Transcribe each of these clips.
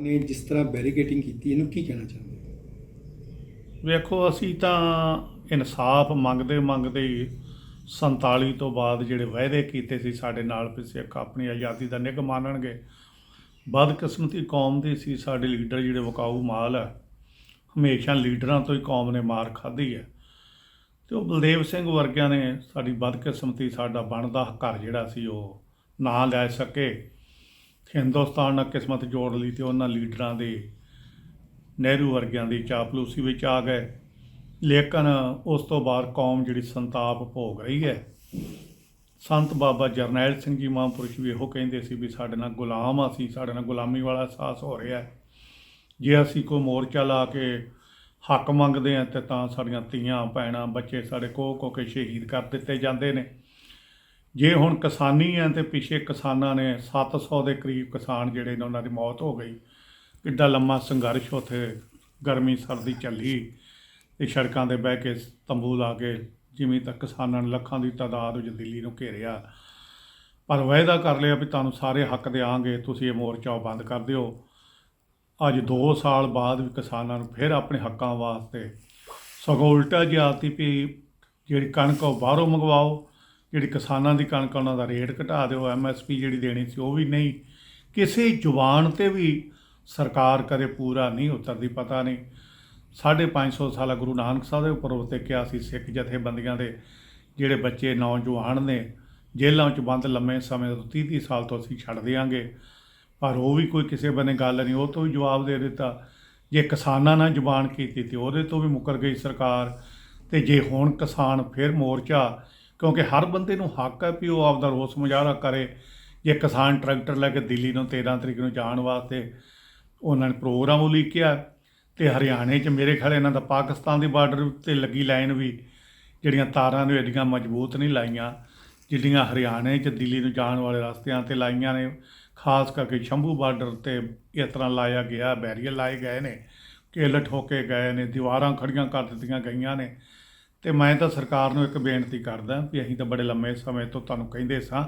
ਨੇ ਜਿਸ ਤਰ੍ਹਾਂ ਬੈਰੀਕੇਟਿੰਗ ਕੀਤੀ, ਇਹਨੂੰ ਕੀ ਕਹਿਣਾ ਚਾਹੁੰਦੇ ਵੇਖੋ, ਅਸੀਂ ਤਾਂ ਇਨਸਾਫ ਮੰਗਦੇ ਮੰਗਦੇ ਹੀ 47 ਤੋਂ ਬਾਅਦ ਜਿਹੜੇ ਵਾਅਦੇ ਕੀਤੇ ਸੀ ਸਾਡੇ ਨਾਲ, ਵੀ ਸਿੱਖ ਆਪਣੀ ਆਜ਼ਾਦੀ ਦਾ ਨਿੱਘ ਮਾਨਣਗੇ। ਬਦਕਿਸਮਤੀ ਕੌਮ ਦੀ ਸੀ, ਸਾਡੇ ਲੀਡਰ ਜਿਹੜੇ ਵਕਾਊ ਮਾਲ ਹੈ ਹਮੇਸ਼ਾ ਲੀਡਰਾਂ ਤੋਂ ਹੀ ਕੌਮ ਨੇ ਮਾਰ ਖਾਧੀ ਹੈ ਤੇ ਉਹ ਬਲਦੇਵ ਸਿੰਘ ਵਰਗਿਆਂ ਨੇ ਸਾਡੀ ਬਦਕਿਸਮਤੀ, ਸਾਡਾ ਬਣਦਾ ਘਰ ਜਿਹੜਾ ਸੀ, ਉਹ ਨਾ ਲੈ ਸਕੇ। ਹਿੰਦੁਸਤਾਨ ਨਾਲ ਕਿਸਮਤ ਜੋੜ ਲਈ ਤੇ ਉਹਨਾਂ ਲੀਡਰਾਂ ਦੇ ਨਹਿਰੂ ਵਰਗਿਆਂ ਦੀ ਚਾਪਲੂਸੀ ਵਿੱਚ ਆ ਗਏ। ਲੇਕਿਨ ਉਸ ਤੋਂ ਬਾਅਦ ਕੌਮ ਜਿਹੜੀ ਸੰਤਾਪ ਭੋਗ ਰਹੀ ਹੈ। ਸੰਤ ਬਾਬਾ ਜਰਨੈਲ ਸਿੰਘ ਜੀ ਮਹਾਂਪੁਰਸ਼ ਵੀ ਇਹੋ ਕਹਿੰਦੇ ਸੀ ਵੀ ਸਾਡੇ ਨਾਲ ਗੁਲਾਮ ਅਸੀਂ ਸਾਡੇ ਨਾਲ ਗੁਲਾਮੀ ਵਾਲਾ ਅਹਿਸਾਸ ਹੋ ਰਿਹਾ ਜੇ ਅਸੀਂ ਕੋਈ ਮੋਰਚਾ ਲਾ ਕੇ ਹੱਕ ਮੰਗਦੇ ਹਾਂ ਤੇ ਤਾਂ ਸਾਡੀਆਂ ਧੀਆਂ, ਭੈਣਾਂ, ਬੱਚੇ ਸਾਡੇ ਕੋਹ ਕੋ ਕੇ ਸ਼ਹੀਦ ਕਰ ਦਿੱਤੇ ਜਾਂਦੇ ਨੇ। ਜੇ ਹੁਣ ਕਿਸਾਨੀ ਹੈ ਤੇ ਪਿਛੇ ਕਿਸਾਨਾਂ ਨੇ 700 ਦੇ ਕਰੀਬ ਕਿਸਾਨ ਜਿਹੜੇ ਨੇ ਉਹਨਾਂ ਦੀ ਮੌਤ ਹੋ ਗਈ। ਕਿੱਡਾ ਲੰਮਾ ਸੰਘਰਸ਼ ਉੱਥੇ ਗਰਮੀ, ਸਰਦੀ ਚੱਲੀ ਤੇ ਸੜਕਾਂ ਤੇ ਬਹਿ ਕੇ ਤੰਬੂ ਲਾ ਕੇ ਜਿਵੇਂ ਤੱਕ ਕਿਸਾਨਾਂ ਨੇ ਲੱਖਾਂ ਦੀ ਤਾਦਾਦ ਵਿੱਚ ਦਿੱਲੀ ਨੂੰ ਘੇਰਿਆ। ਪਰ ਵਾਅਦਾ ਕਰ ਲਿਆ ਵੀ ਤੁਹਾਨੂੰ ਸਾਰੇ ਹੱਕ ਦੇਵਾਂਗੇ ਤੁਸੀਂ ਇਹ ਮੋਰਚਾ ਉਹ ਬੰਦ ਕਰ ਦਿਓ। ਅੱਜ 2 ਸਾਲ ਬਾਅਦ ਵੀ ਕਿਸਾਨਾਂ ਨੂੰ ਫਿਰ ਆਪਣੇ ਹੱਕਾਂ ਵਾਸਤੇ ਸਗੋਂ ਉਲਟਾ ਜਿਆਤੀ ਵੀ ਜਿਹੜੀ ਕਣਕ ਉਹ ਬਾਹਰੋਂ ਮੰਗਵਾਓ ਜਿਹੜੀ ਕਿਸਾਨਾਂ ਦੀ ਕਣਕ ਉਹਨਾਂ ਦਾ ਰੇਟ ਘਟਾ ਦਿਓ ਐਮਐਸਪੀ ਜਿਹੜੀ ਦੇਣੀ ਸੀ ਉਹ ਵੀ ਨਹੀਂ। ਕਿਸੇ ਜ਼ੁਬਾਨ ਤੇ ਵੀ ਸਰਕਾਰ ਕਦੇ ਪੂਰਾ ਨਹੀਂ ਉਤਰਦੀ, ਪਤਾ ਨਹੀਂ। 550 ਸਾਲਾ ਗੁਰੂ ਨਾਨਕ ਸਾਹਿਬ ਦੇ ਉੱਪਰ ਉੱਤੇ ਕਿਹਾ ਸੀ ਸਿੱਖ ਜਥੇਬੰਦੀਆਂ ਦੇ, ਜਿਹੜੇ ਬੱਚੇ ਨੌਜਵਾਨ ਨੇ, ਜੇਲ੍ਹਾਂ 'ਚ ਬੰਦ ਲੰਮੇ ਸਮੇਂ ਤੋਂ 30 30 ਸਾਲ ਤੋਂ ਅਸੀਂ ਛੱਡ ਦਿਆਂਗੇ। ਪਰ ਉਹ ਵੀ ਕੋਈ ਕਿਸੇ ਬੰਨੇ ਗੱਲ ਨਹੀਂ, ਉਹ ਤੋਂ ਵੀ ਜਵਾਬ ਦੇ ਦਿੱਤਾ। ਜੇ ਕਿਸਾਨਾਂ ਨਾਲ ਜ਼ੁਬਾਨ ਕੀਤੀ ਤੇ ਉਹਦੇ ਤੋਂ ਵੀ ਮੁੱਕਰ ਗਈ ਸਰਕਾਰ। ਤੇ ਜੇ ਹੁਣ ਕਿਸਾਨ ਫਿਰ ਮੋਰਚਾ ਕਿਉਂਕਿ ਹਰ ਬੰਦੇ ਨੂੰ ਹੱਕ ਹੈ ਵੀ ਉਹ ਆਪਦਾ ਰੋਸ ਮੁਜ਼ਾਹਰਾ ਕਰੇ, ਜੇ ਕਿਸਾਨ ਟਰੈਕਟਰ ਲੈ ਕੇ ਦਿੱਲੀ ਨੂੰ 13 ਤਰੀਕ ਨੂੰ ਜਾਣ ਵਾਸਤੇ ਉਹਨਾਂ ਨੇ ਪ੍ਰੋਗਰਾਮ ਉਲੀਕਿਆ ਤੇ ਹਰਿਆਣੇ 'ਚ ਮੇਰੇ ਖਿਆਲ ਇਹਨਾਂ ਦਾ ਪਾਕਿਸਤਾਨ ਦੀ ਬਾਰਡਰ ਉੱਤੇ ਲੱਗੀ ਲਾਈਨ ਵੀ ਜਿਹੜੀਆਂ ਤਾਰਾਂ ਨੇ ਐਡੀਆਂ ਮਜ਼ਬੂਤ ਨਹੀਂ ਲਾਈਆਂ ਜਿੱਡੀਆਂ ਹਰਿਆਣੇ 'ਚ ਦਿੱਲੀ ਨੂੰ ਜਾਣ ਵਾਲੇ ਰਸਤਿਆਂ ਤੇ ਲਾਈਆਂ ਨੇ, ਖਾਸ ਕਰਕੇ ਸ਼ੰਭੂ ਬਾਰਡਰ ਤੇ ਇਸ ਤਰ੍ਹਾਂ ਲਾਇਆ ਗਿਆ, ਬੈਰੀਅਰ ਲਾਏ ਗਏ ਨੇ ਕਿੱਲ ਠੋਕੇ ਗਏ ਨੇ, ਦੀਵਾਰਾਂ ਖੜੀਆਂ ਕਰ ਦਿੱਤੀਆਂ ਗਈਆਂ ਨੇ। ਤੇ ਮੈਂ ਤਾਂ ਸਰਕਾਰ ਨੂੰ ਇੱਕ ਬੇਨਤੀ ਕਰਦਾ ਵੀ ਅਸੀਂ ਤਾਂ ਬੜੇ ਲੰਮੇ ਸਮੇਂ ਤੋਂ ਤੁਹਾਨੂੰ ਕਹਿੰਦੇ ਸਾਂ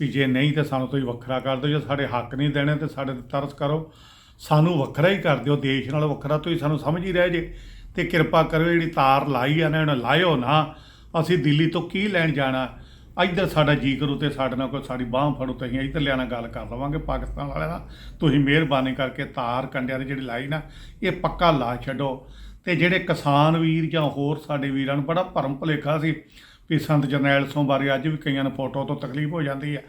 ਵੀ ਜੇ ਨਹੀਂ ਤਾਂ ਸਾਨੂੰ ਤੁਸੀਂ ਵੱਖਰਾ ਕਰ ਦਿਓ, ਜੇ ਸਾਡੇ ਹੱਕ ਨਹੀਂ ਦੇਣੇ ਤੇ ਸਾਡੇ ਤੇ ਤਰਸ ਕਰੋ। ਸਾਨੂੰ ਵੱਖਰਾ ਹੀ ਕਰ ਦਿਓ, ਦੇਸ਼ ਨਾਲ ਵੱਖਰਾ ਤੁਸੀਂ ਸਾਨੂੰ ਸਮਝ ਹੀ ਰਹਿ ਜੇ। ਤੇ ਕਿਰਪਾ ਕਰੋ ਜਿਹੜੀ ਤਾਰ ਲਾਈ ਆ ਨਾ, ਇਹਨੂੰ ਲਾਇਓ ਨਾ। ਅਸੀਂ ਦਿੱਲੀ ਤੋਂ ਕੀ ਲੈਣ ਜਾਣਾ? ਇੱਧਰ ਸਾਡਾ ਜੀ ਕਰੂ ਤੇ ਸਾਡੇ ਨਾਲ ਕੋਈ ਸਾਡੀ ਬਾਹ ਫੜੋ ਤੇ ਅਸੀਂ ਇੱਧਰ ਲਿਆਣਾ ਗੱਲ ਕਰ ਲਵਾਂਗੇ ਪਾਕਿਸਤਾਨ ਵਾਲਿਆਂ ਨਾਲ। ਤੁਸੀਂ ਮਿਹਰਬਾਨੀ ਕਰਕੇ ਤਾਰ ਕੰਡਿਆਂ ਦੀ ਜਿਹੜੀ ਲਾਈ ਨਾ, ਇਹ ਪੱਕਾ ਲਾ ਛੱਡੋ। ਤੇ ਜਿਹੜੇ ਕਿਸਾਨ ਵੀਰ ਜਾਂ ਹੋਰ ਸਾਡੇ ਵੀਰਾਂ ਨੂੰ ਬੜਾ ਭਰਮ ਭੁਲੇਖਾ ਸੀ ਵੀ ਸੰਤ ਜਰਨੈਲ ਸਿੰਘ ਬਾਰੇ ਅੱਜ ਵੀ ਕਈਆਂ ਨੂੰ ਫੋਟੋ ਤੋਂ ਤਕਲੀਫ ਹੋ ਜਾਂਦੀ ਹੈ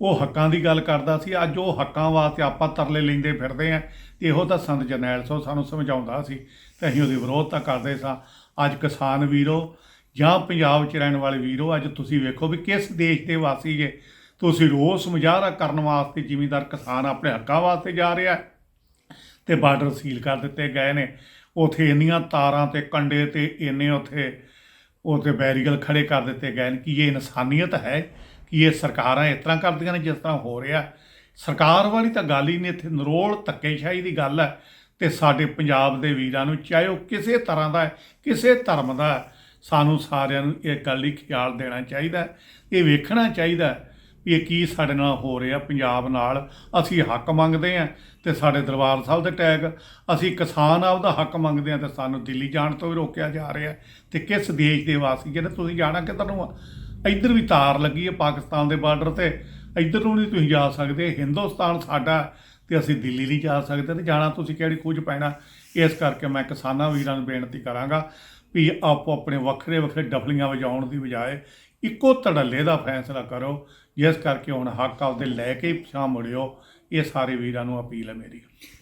ਉਹ ਹੱਕਾਂ ਦੀ ਗੱਲ ਕਰਦਾ ਸੀ। ਅੱਜ ਉਹ ਹੱਕਾਂ ਵਾਸਤੇ ਆਪਾਂ ਤਰਲੇ ਲੈਂਦੇ ਫਿਰਦੇ ਆ ਤੇ ਇਹੋ ਤਾਂ ਸੰਤ ਜਰਨੈਲ ਸਿੰਘ ਸਾਨੂੰ ਸਮਝਾਉਂਦਾ ਸੀ ਤੇ ਅਸੀਂ ਉਹਦੀ ਵਿਰੋਧਤਾ ਕਰਦੇ ਸਾਂ। ਅੱਜ ਕਿਸਾਨ ਵੀਰੋ ਜਾਂ ਪੰਜਾਬ 'ਚ ਰਹਿਣ ਵਾਲੇ ਵੀਰੋ, ਅੱਜ ਤੁਸੀਂ ਵੇਖੋ ਵੀ ਕਿਸ ਦੇਸ਼ ਦੇ ਵਾਸੀ ਜੇ। ਤੁਸੀਂ ਰੋਸ ਮੁਜ਼ਾਹਰਾ ਕਰਨ ਵਾਸਤੇ ਜ਼ਿਮੀਂਦਾਰ ਕਿਸਾਨ ਆਪਣੇ ਹੱਕਾਂ ਵਾਸਤੇ ਜਾ ਰਿਹਾ ਹੈ ਤੇ ਬਾਰਡਰ ਸੀਲ ਕਰ ਦਿੱਤੇ ਗਏ ਨੇ। ਉਥੇ ਇੰਨੀਆਂ ਤਾਰਾਂ ਤੇ ਕੰਡੇ ਤੇ ਇੰਨੇ ਉਥੇ ਉਥੇ ਬੈਰੀਕਲ ਖੜੇ ਕਰ ਦਿੱਤੇ ਗਏ ਨੇ ਕਿ ਇਹ ਇਨਸਾਨੀਅਤ ਹੈ, ਕਿ ਇਹ ਸਰਕਾਰਾਂ ਇਸ ਤਰ੍ਹਾਂ ਕਰਦੀਆਂ ਨੇ ਜਿਸ ਤਰ੍ਹਾਂ ਹੋ ਰਿਹਾ। ਸਰਕਾਰ ਵਾਲੀ ਤਾਂ ਗੱਲ ਹੀ ਨਹੀਂ, ਇੱਥੇ ਨਰੋਲ ਧੱਕੇਸ਼ਾਹੀ ਦੀ ਗੱਲ ਹੈ ਤੇ ਸਾਡੇ ਪੰਜਾਬ ਦੇ ਵੀਰਾਂ ਨੂੰ ਚਾਹੇ ਉਹ ਕਿਸੇ ਤਰ੍ਹਾਂ ਦਾ ਕਿਸੇ ਧਰਮ ਦਾ ਸਾਨੂੰ ਸਾਰਿਆਂ ਨੂੰ ਇਹ ਗੱਲ ਹੀ ਖਿਆਲ ਦੇਣਾ ਚਾਹੀਦਾ ਇਹ ਵੇਖਣਾ ਚਾਹੀਦਾ ਵੀ ਇਹ ਕੀ ਸਾਡੇ ਨਾਲ ਹੋ ਰਿਹਾ ਪੰਜਾਬ ਨਾਲ। ਅਸੀਂ ਹੱਕ ਮੰਗਦੇ ਹਾਂ ਤੇ ਸਾਡੇ ਦਰਬਾਰ ਸਾਹਿਬ ਦੇ ਟੈਗ। ਅਸੀਂ ਕਿਸਾਨ ਆਪਦਾ ਹੱਕ ਮੰਗਦੇ ਹਾਂ ਤੇ ਸਾਨੂੰ ਦਿੱਲੀ ਜਾਣ ਤੋਂ ਵੀ ਰੋਕਿਆ ਜਾ ਰਿਹਾ ਹੈ। ਤੇ ਕਿਸ ਦੇਸ਼ ਦੇ ਵਾਸੀ, ਜਿਹੜੇ ਤੁਸੀਂ ਜਾਣਾ ਕਿੱਧਰ ਨੂੰ ਆ? ਇੱਧਰ ਵੀ ਤਾਰ ਲੱਗੀ ਹੈ ਪਾਕਿਸਤਾਨ ਦੇ ਬਾਰਡਰ ਤੇ। ਇੱਧਰ ਨੂੰ ਨਹੀਂ ਤੁਸੀਂ ਜਾ ਸਕਦੇ। ਹਿੰਦੁਸਤਾਨ ਸਾਡਾ ਹੈ ਤੇ ਅਸੀਂ ਦਿੱਲੀ ਨਹੀਂ ਜਾ ਸਕਦੇ ਤੇ ਜਾਣਾ ਤੁਸੀਂ ਕਿਹੜੀ ਖੋਜ ਪੈਣਾ। ਇਸ ਕਰਕੇ ਮੈਂ ਕਿਸਾਨਾਂ ਵੀਰਾਂ ਨੂੰ ਬੇਨਤੀ ਕਰਾਂਗਾ ਵੀ ਆਪੋ ਆਪਣੇ ਵੱਖਰੇ ਵੱਖਰੇ ਡਫਲੀਆਂ ਵਜਾਉਣ ਦੀ ਬਜਾਏ ਇੱਕੋ ਧੜੱਲੇ ਦਾ ਫੈਸਲਾ ਕਰੋ, ਜਿਸ ਕਰਕੇ ਹੁਣ ਹੱਕ ਆਪਦੇ ਲੈ ਕੇ ਹੀ ਪਿਛਾਂਹ ਮੁੜਿਓ, ਇਹ ਸਾਰੇ ਵੀਰਾਂ ਨੂੰ ਅਪੀਲ ਹੈ ਮੇਰੀ।